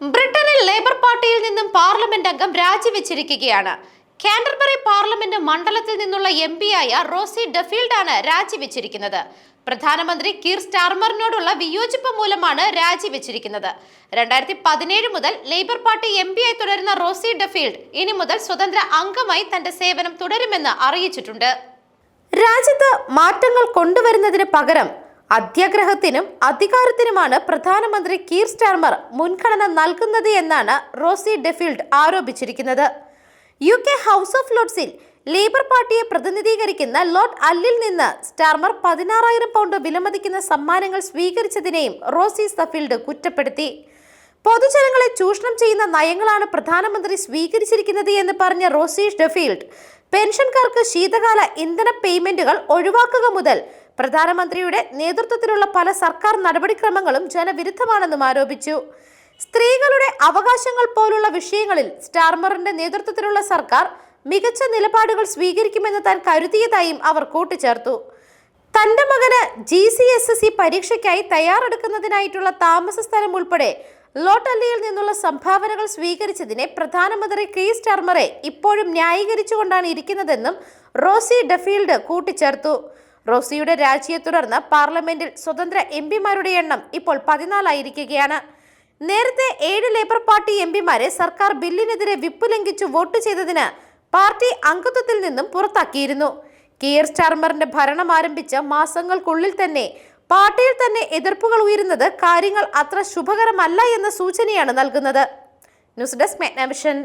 ബ്രിട്ടനിൽ ലേബർ പാർട്ടിയിൽ നിന്നും പാർലമെന്റ് അംഗം രാജിവെച്ചിരിക്കുകയാണ്. കാൻഡർബറി പാർലമെന്റ് മണ്ഡലത്തിൽ നിന്നുള്ള എം ആയ റോസി ഡെഫീൽഡാണ് രാജിവെച്ചിരിക്കുന്നത്. പ്രധാനമന്ത്രി കീർ സ്റ്റാർമറിനോടുള്ള വിയോജിപ്പ് മൂലമാണ് രാജിവെച്ചിരിക്കുന്നത്. രണ്ടായിരത്തി പതിനേഴ് മുതൽ ലേബർ പാർട്ടി എം ആയി തുടരുന്ന റോസി ഡെഫീൽഡ് ഇനി മുതൽ സ്വതന്ത്ര അംഗമായി തന്റെ സേവനം തുടരുമെന്ന് അറിയിച്ചിട്ടുണ്ട്. രാജ്യത്ത് മാറ്റങ്ങൾ കൊണ്ടുവരുന്നതിന് പകരം അത്യാഗ്രഹത്തിനും അധികാരത്തിനുമാണ് പ്രധാനമന്ത്രി കീർ സ്റ്റാർമർ മുൻഗണന നൽകുന്നത് എന്നാണ് റോസി ഡെഫീൽഡ് ആരോപിച്ചിരിക്കുന്നത്. യു കെ ഹൗസ് ഓഫ് ലോർഡ്സിൽ ലേബർ പാർട്ടിയെ പ്രതിനിധീകരിക്കുന്ന ലോർഡ് അല്ലിൽ നിന്ന് സ്റ്റാർമർ പതിനാറായിരം പൗണ്ട് വിലമതിക്കുന്ന സമ്മാനങ്ങൾ സ്വീകരിച്ചതിനെയും റോസി സഫീൽഡ് കുറ്റപ്പെടുത്തി. പൊതുജനങ്ങളെ ചൂഷണം ചെയ്യുന്ന നയങ്ങളാണ് പ്രധാനമന്ത്രി സ്വീകരിച്ചിരിക്കുന്നത് എന്ന് പറഞ്ഞ റോസി ഡെഫീൽഡ് പെൻഷൻകാർക്ക് ശീതകാല ഇന്ധന പേയ്മെന്റുകൾ ഒഴിവാക്കുക മുതൽ പ്രധാനമന്ത്രിയുടെ നേതൃത്വത്തിലുള്ള പല സർക്കാർ നടപടിക്രമങ്ങളും ജനവിരുദ്ധമാണെന്നും ആരോപിച്ചു. സ്ത്രീകളുടെ അവകാശങ്ങൾ പോലുള്ള വിഷയങ്ങളിൽ സ്റ്റാർമറിന്റെ നേതൃത്വത്തിലുള്ള സർക്കാർ മികച്ച നിലപാടുകൾ സ്വീകരിക്കുമെന്ന് താൻ കരുതിയതായും അവർ കൂട്ടിച്ചേർത്തു. തന്റെ മകന് G C S S C പരീക്ഷയ്ക്കായി തയ്യാറെടുക്കുന്നതിനായിട്ടുള്ള താമസ സ്ഥലം ഉൾപ്പെടെ ലോട്ടല്ലിയിൽ നിന്നുള്ള സംഭാവനകൾ സ്വീകരിച്ചതിനെ പ്രധാനമന്ത്രി കെ സ്റ്റാർമറെ ഇപ്പോഴും ന്യായീകരിച്ചുകൊണ്ടാണ് ഇരിക്കുന്നതെന്നും റോസി ഡെഫീൽഡ് കൂട്ടിച്ചേർത്തു. റോസിയുടെ രാജിയെ തുടർന്ന് പാർലമെന്റിൽ സ്വതന്ത്ര എം പിമാരുടെ എണ്ണം ഇപ്പോൾ പതിനാലായിരിക്കുകയാണ്. നേരത്തെ ഏഴ് ലേബർ പാർട്ടി എം പിമാരെ സർക്കാർ ബില്ലിനെതിരെ വിപ്പ് ലംഘിച്ചു വോട്ട് ചെയ്തതിന് പാർട്ടി അംഗത്വത്തിൽ നിന്നും പുറത്താക്കിയിരുന്നു. കെയർ സ്റ്റാർമറിന്റെ ഭരണം ആരംഭിച്ച മാസങ്ങൾക്കുള്ളിൽ തന്നെ പാർട്ടിയിൽ തന്നെ എതിർപ്പുകൾ ഉയരുന്നത് കാര്യങ്ങൾ അത്ര ശുഭകരമല്ല എന്ന സൂചനയാണ് നൽകുന്നത്. News desk മെഗ്നാമിഷൻ